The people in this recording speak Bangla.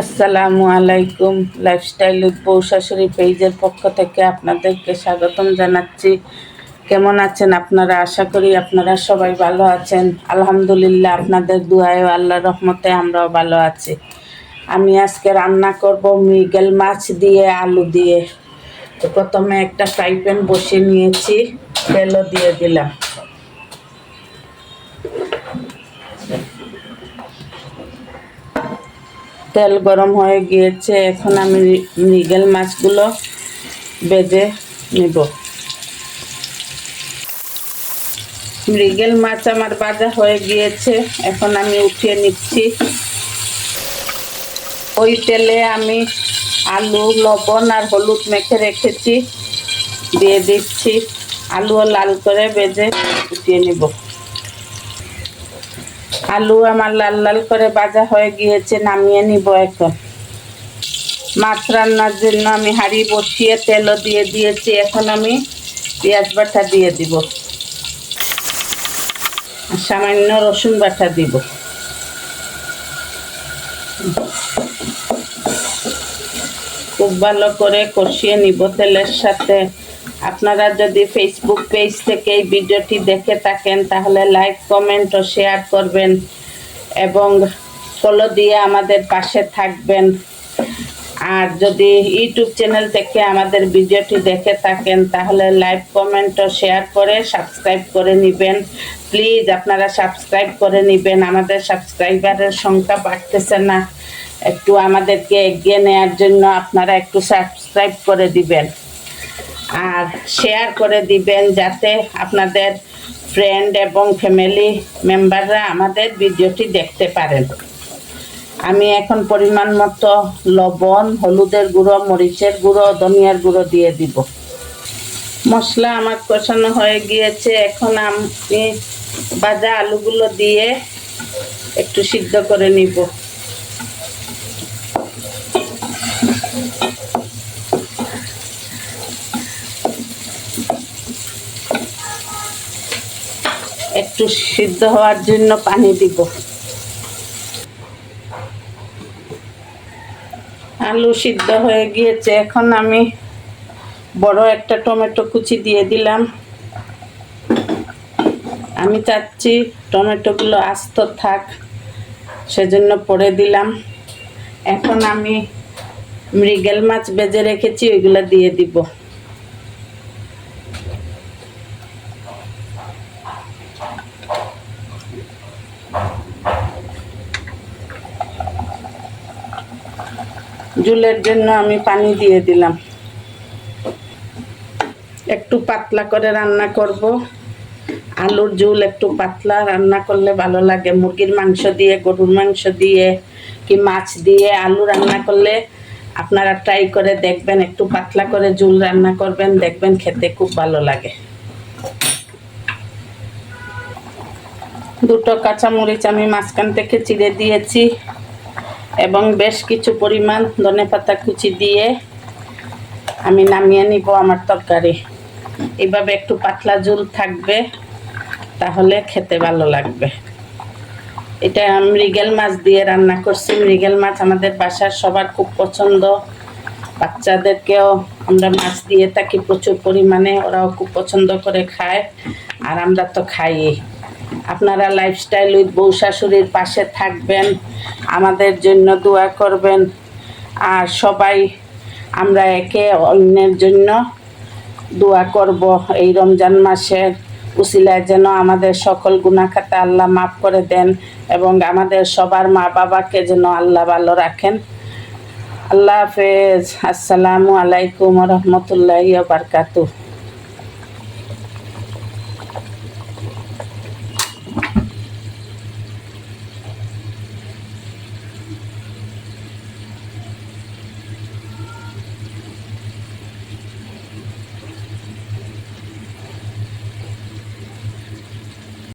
আসসালামু আলাইকুম। লাইফস্টাইল বউ শাশুড়ি পেজের পক্ষ থেকে আপনাদেরকে স্বাগতম জানাচ্ছি। কেমন আছেন আপনারা? আশা করি আপনারা সবাই ভালো আছেন। আলহামদুলিল্লাহ, আপনাদের দুয়ায় ও আল্লাহর রহমতে আমরাও ভালো আছি। আমি আজকে রান্না করব মৃগেল মাছ দিয়ে, আলু দিয়ে। তো প্রথমে একটা ফ্রাই প্যান বসিয়ে নিয়েছি। তেলও দিয়ে দিলাম। তেল গরম হয়ে গিয়েছে, এখন আমি মৃগেল মাছগুলো বেজে নিব। মৃগেল মাছ আমার বাজা হয়ে গিয়েছে, এখন আমি উঠিয়ে নিচ্ছি। ওই তেলে আমি আলু, লবণ আর হলুদ মেখে রেখেছি, দিয়ে দিচ্ছি। আলুও লাল করে বেজে উঠিয়ে নিব। আলু আমার লাল লাল করে ভাজা হয়ে গিয়েছে, নামিয়ে নিব এখন। মাছ রান্নার জন্য আমি হাঁড়ি বসিয়ে তেলও দিয়ে দিয়েছি, এখন আমি পেঁয়াজ বাটা দিয়ে দিব। সামান্য রসুন বাটা দিব। খুব ভালো করে কষিয়ে নিব তেলের সাথে। আপনারা যদি ফেসবুক পেজ থেকে এই ভিডিওটি দেখে থাকেন, তাহলে লাইক কমেন্ট ও শেয়ার করবেন এবং ফলো দিয়ে আমাদের পাশে থাকবেন। আর যদি ইউটিউব চ্যানেল থেকে আমাদের ভিডিওটি দেখে থাকেন, তাহলে লাইক কমেন্ট ও শেয়ার করে সাবস্ক্রাইব করে নেবেন। প্লিজ আপনারা সাবস্ক্রাইব করে নেবেন। আমাদের সাবস্ক্রাইবারের সংখ্যা বাড়তেছে না। একটু আমাদেরকে এগিয়ে নেওয়ার জন্য আপনারা একটু সাবস্ক্রাইব করে দিবেন। আর শেয়ার করে দিবেন যাতে আপনাদের ফ্রেন্ড এবং ফ্যামিলি মেম্বাররা আমাদের ভিডিওটি দেখতে পারেন। আমি এখন পরিমাণ মতো লবণ, হলুদের গুঁড়ো, মরিচের গুঁড়ো, ধনিয়ার গুঁড়ো দিয়ে দিব। মশলা আমার কষানো হয়ে গিয়েছে। এখন আমি ভাজা আলুগুলো দিয়ে একটু সিদ্ধ করে নিব। একটু সিদ্ধ হওয়ার জন্য পানি দিব। আলু সিদ্ধ হয়ে গিয়েছে। এখন আমি বড় একটা টমেটো কুচি দিয়ে দিলাম। আমি চাচ্ছি টমেটোগুলো আস্ত থাক, সেজন্য পরে দিলাম। এখন আমি মৃগেল মাছ বেজে রেখেছি, ওইগুলো দিয়ে দিব। জুলের জন্য আমি পানি দিয়ে দিলাম। একটু পাতলা করে রান্না করব। আলুর ঝুল একটু পাতলা রান্না করলে ভালো লাগে। মুরগির মাংস দিয়ে, গরুর মাংস দিয়ে কি মাছ দিয়ে আলু রান্না করলে আপনারা ট্রাই করে দেখবেন, একটু পাতলা করে ঝুল রান্না করবেন, দেখবেন খেতে খুব ভালো লাগে। দুটো কাঁচামরিচ আমি মাঝখান থেকে চিড়ে দিয়েছি। এবং বেশ কিছু পরিমাণ ধনে পাতা কুচি দিয়ে আমি নামিয়ে নিব আমার তরকারি। এভাবে একটু পাতলা ঝুল থাকবে, তাহলে খেতে ভালো লাগবে। এটা মৃগেল মাছ দিয়ে রান্না করছি। মৃগেল মাছ আমাদের বাসার সবার খুব পছন্দ। বাচ্চাদেরকেও আমরা মাছ দিয়ে থাকি প্রচুর পরিমাণে, ওরাও খুব পছন্দ করে খায়, আর আমরা তো খাই আপনারা লাইফস্টাইল উইথ বউ শাশুড়ির পাশে থাকবেন, আমাদের জন্য দোয়া করবেন। আর সবাই আমরা একে অন্যের জন্য দোয়া করব এই রমজান মাসের উসিলায় যেন আমাদের সকল গুণাখাতা আল্লাহ মাফ করে দেন এবং আমাদের সবার মা বাবাকে যেন আল্লাহ ভালো রাখেন। আল্লাহ হাফেজ। আসসালামু আলাইকুম রহমতুল্লাহ বারকাতু